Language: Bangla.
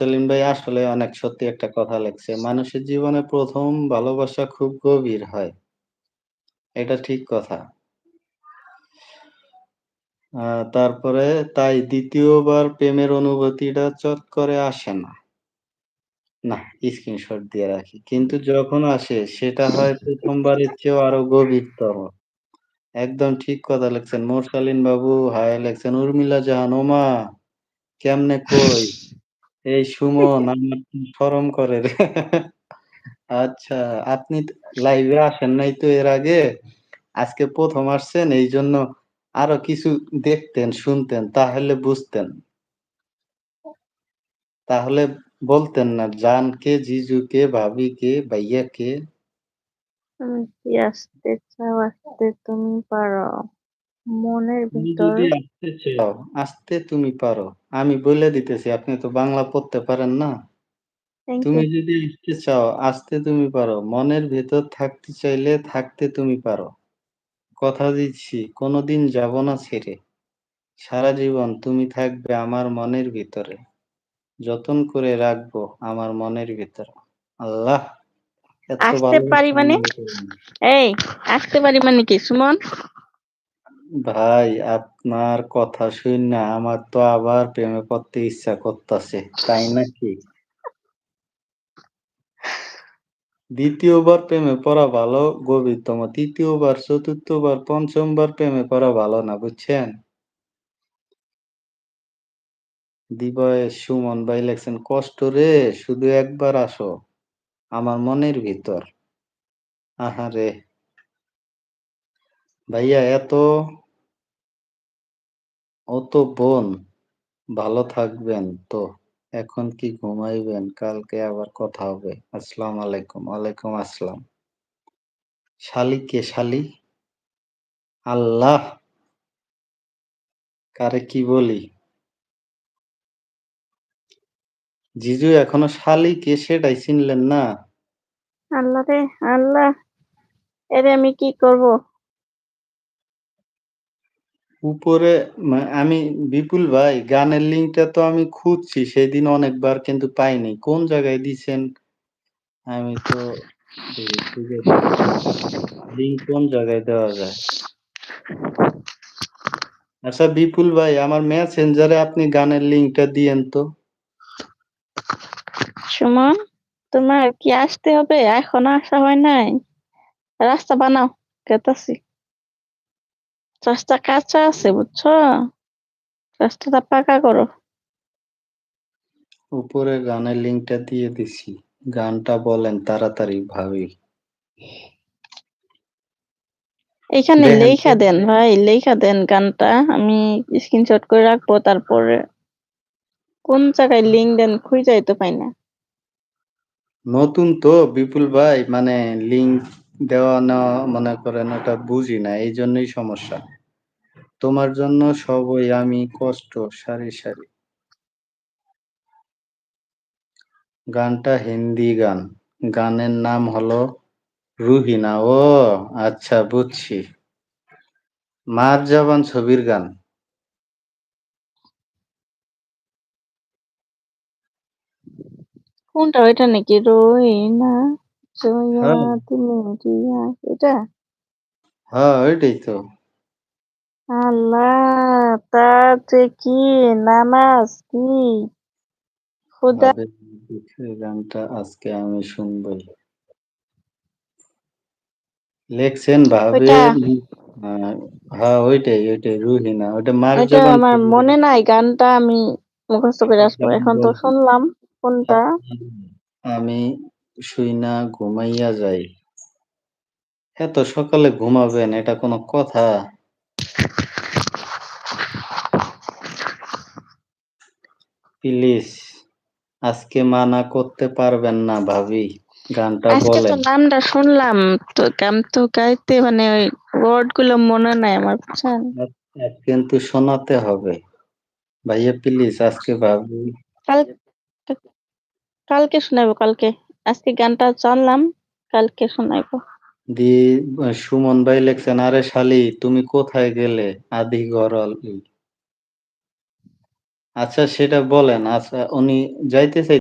সেলিম ভাই আসলে অনেক সত্যি একটা কথা লেখছে। মানুষের জীবনে ১ম ভালোবাসা খুব গভীর হয়। এটা ঠিক কথা। তারপরে তাই ২য় বার প্রেমের অনুভূতিটা চট করে আসে না। নাহ, স্ক্রিনশট দিয়ে রাখি। কিন্তু যখন আসে সেটা হয় প্রথমবারের চেয়েও আরও গভীরতর একদম ঠিক কথা লেখছেন। মোরসালিন বাবু হায় লেখছেন। উর্মিলা জাহান ওমা! কেমনে কই? এই সুমন আমার কি শরম করে রে। আচ্ছা, আপনি তো লাইভে আসেন নাই তো এর আগে? আজকে ১ম আসছেন এইজন্য আরও কিছু দেখতেন, শুনতেন তাহলে বুঝতেন। তাহলে বলতেন না জান কে, জিজু কে, ভাবি কে, ভাইয়া কি আসতে চাও আসতে তুমি পারো। মনের ভিতর যদি আসতে চাও, আসতে তুমি পারো। আমি বইলে দিতেছি আপনি তো বাংলা পড়তে পারেন না। থ্যাংক তুমি ইউ। যদি আসতে চাও, আসতে তুমি পারো। মনের ভেতর থাকতে চাইলে থাকতে তুমি পারো। কথা দিচ্ছি কোনদিন যাব না ছেড়ে। সারা জীবন তুমি থাকবে আমার মনের ভিতরে। যতন করে রাখব আমার মনের ভিতরে। আল্লাহ! এত আসতে পারি মানে? এই আসতে পারি মানে কি সুমন? ভাই আপনার কথা শুইনা আমার তো আবার প্রেমে পড়তে ইচ্ছা করতাছে। তাই নাকি? দ্বিতীয়বার প্রেমে পড়া ভালো গভীরতম। ৩য় বার, ৪র্থ বার, ৫ম বার প্রেমে পড়া ভালো না, বুঝছেন? দিবয়েশ সুমন ভাই লেখছেন, কষ্ট রে শুধু একবার আসো আমার মনের ভিতর। আহারে! ভাইয়া, এত ও তো বোন। ভালো থাকবেন তো? এখন কি ঘুমাইবেন? কালকে আবার কথা হবে। আসসালামু আলাইকুম। ওয়ালাইকুম আসসালাম। শালি কে শালি? আল্লাহ! কারে কি বলি? জিজু, এখনও শালি কে সেটাই চিনলেন না? আল্লাহ রে, আল্লাহ! এরে আমি কি করব? উপরে মা আমি বিপুল ভাই গানের লিঙ্কটা তো আমি খুঁজছি সেদিন অনেকবার কিন্তু পাইনি। কোন জায়গায় দিছেন? আমি তো। লিঙ্ক কোন জায়গায় দেওয়া যায়? আচ্ছা বিপুল ভাই আমার মেসেঞ্জারে আপনি গানের লিঙ্কটা দিয়েন তো। সুমন, তোমার কি আসতে হবে? এখনও আসা হয় নাই? রাস্তা বানাও, গেতাছি। রাস্তা কাঁচা আছে বুঝছ? রাস্তাটা পাকা করো। উপরে গানের লিঙ্কটা দিয়ে দিছি। গানটা বলেন তাড়াতাড়ি ভাবি। তো। লেইখা দেন ভাই, লেইখা দেন গানটা। আমি স্ক্রিনশট করে রাখব তারপরে কোন জায়গায় লিংক দেন খুঁজাই তো পাই না। নতুন তো বিপুল ভাই মানে লিঙ্ক দেওয়া নেওয়া মনে করেন ওটা বুঝি না এই জন্যই সমস্যা। তোমার জন্য সবই আমি কষ্ট সারি, সারি। গানটা হিন্দি গান। গানের নাম হলো 'রুহিনা' ও আচ্ছা বুঝছি। 'মার জবান' ছবির গান। কোনটা ওইটা নাকি? রোহিনা হ্যাঁ, তুমি রিয়া এটা? হ্যাঁ ওইটাই তো। আল্লাহ! তার যে কি নামাজ কি খুদা ভাবে এই গানটা আজকে আমি শুনবই। লেখছেন ভাবে ওইটা আ হ্যাঁ ওইটাই, ওইটাই 'রুহিনা' ওইটা 'মার ওইটা জবান' আমার মনে নাই গানটা আমি মুখস্থ করে আচ্ছা আসব। এখন তো শুনলাম কোনটা। আমি শুইনা ঘুমাইয়া যাই। এত সকালে ঘুমাবেন এটা কোনো কথা? প্লিজ আজকে মানা করতে পারবেন না ভাবি। গানটা আজকে তো বলেন। নামটা শুনলাম তো গান তো গাইতে মানে ওই ওয়ার্ডগুলো মনে নাই আমার বুঝছেন? আজ কিন্তু শোনাতে হবে। ভাইয়া প্লিজ আজকে ভাবি কাল কালকে শোনাবো কালকে। আজকে গানটা জানলাম কালকে শোনাইবো। দি সুমন ভাই লেখছেন, "আরে শালি তুমি কোথায় গেলে? আদি গরল" আচ্ছা সেটা বলেন। আচ্ছা উনি যাইতে চাই